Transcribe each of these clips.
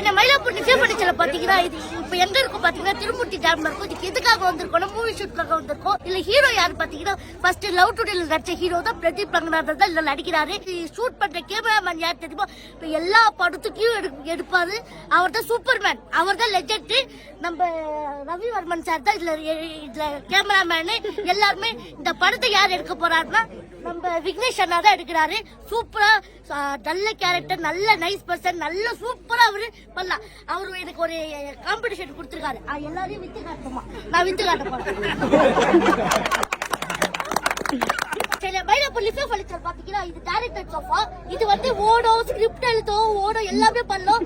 சென்னை மயிலாப்பூர் நிச்சயப்பட்டிச்சல பாத்தீங்கன்னா இது இப்ப எங்க இருக்கும் பாத்தீங்கன்னா திருமூர்த்தி டேம்ல இருக்கும். இதுக்கு எதுக்காக வந்திருக்கோம் மூவி ஷூட்காக வந்திருக்கோம். இல்ல ஹீரோ யாரு பாத்தீங்கன்னா ஃபர்ஸ்ட் லவ் டுடேல நடிச்ச ஹீரோ தான் பிரதீப் ரங்கநாதன் தான் இதுல நடிக்கிறாரு. ஷூட் பண்ற கேமராமேன் யார் தெரியுமா? இப்ப எல்லா படத்துக்கும் எடு- எடுப்பாரு. அவர் தான் சூப்பர்மேன் அவர் தான் லெஜெண்ட் நம்ம ரவிவர்மன் சார் தான் இதுல இதுல கேமராமேனு எல்லாருமே இந்த படத்தை யார் எடுக்க போறாருன்னா நம்ம விக்னேஷ் அண்ணா தான் எடுக்கிறாரு. சூப்பரா நல்ல கேரக்டர் நல்ல நைஸ் பர்சன் நல்ல சூப்பரா அவரு பண்ணலாம். அவரு எனக்கு ஒரு காம்படிஷன் கொடுத்துருக்காரு. எல்லாரையும் வித்து காட்டுமா நான் வித்து காட்ட போறேன். சரி மயிலாப்பூர் பாத்தீங்கன்னா இது டைரக்டர் சோஃபா இது வந்து ஓடும் ஸ்கிரிப்ட் எழுதும் ஓடும் எல்லாமே பண்ணும்.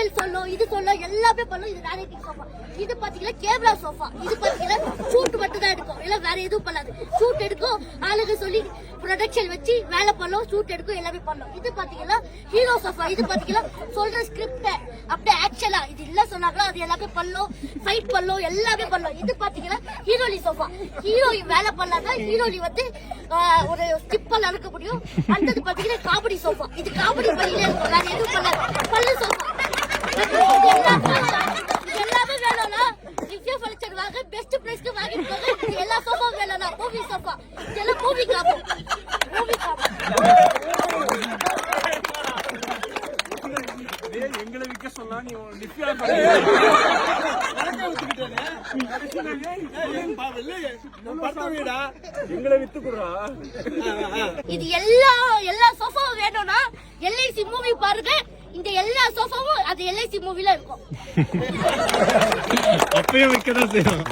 ஆக்ஷன் சொல்லும் இது சொல்லும் எல்லாமே பண்ணும் இது டைரக்டிங் சோஃபா இது பாத்தீங்கன்னா கேமரா சோஃபா இது பாத்தீங்கன்னா ஷூட் மட்டும் தான் எடுக்கும். இல்ல வேற எதுவும் பண்ணாது. ஷூட் எடுக்கும் ஆளுங்க சொல்லி ப்ரொடக்ஷன் வச்சு வேலை பண்ணும் ஷூட் எடுக்கும் எல்லாமே பண்ணும். இது பாத்தீங்கன்னா ஹீரோ சோஃபா இது பாத்தீங்கன்னா சொல்ற ஸ்கிரிப்ட அப்படியே ஆக்சுவலா இது இல்ல சொன்னாங்களோ அது எல்லாமே பண்ணும் ஃபைட் பண்ணும் எல்லாமே பண்ணும். இது பாத்தீங்கன்னா ஹீரோலி சோஃபா ஹீரோயின் வேலை பண்ணாதான் ஹீரோலி வந்து ஒரு ஸ்டிப்பல் அறுக்க முடியும். அடுத்தது பாத்தீங்கன்னா காமெடி சோஃபா இது காமெடி பண்ணிட்டே இருக்கும். வேற எதுவும் பண்ணாது. பல்லு சோஃபா இது எல்லாமே இது எல்லாமே வேணும்னா ரிவ்யூ போங்க. இது எல்லா சோஃபாவும் வேணும்னா மூவி சோஃபா இதெல்லாம் மூவி காப்போம் மூவி காப்போம் ஏய், எங்களை விற்க சொன்னா நீ லிஃப்ட் எங்களை வித்து குடுறா இது எல்லா எல்லா சோஃபாவும் வேணும்னா எல்ஐசி மூவி பாருங்க. இந்த எல்லா சோஃபாவும் அது எல்ஐசி மூவில இருக்கும். அப்பயும் விற்க தான் செய்யும்.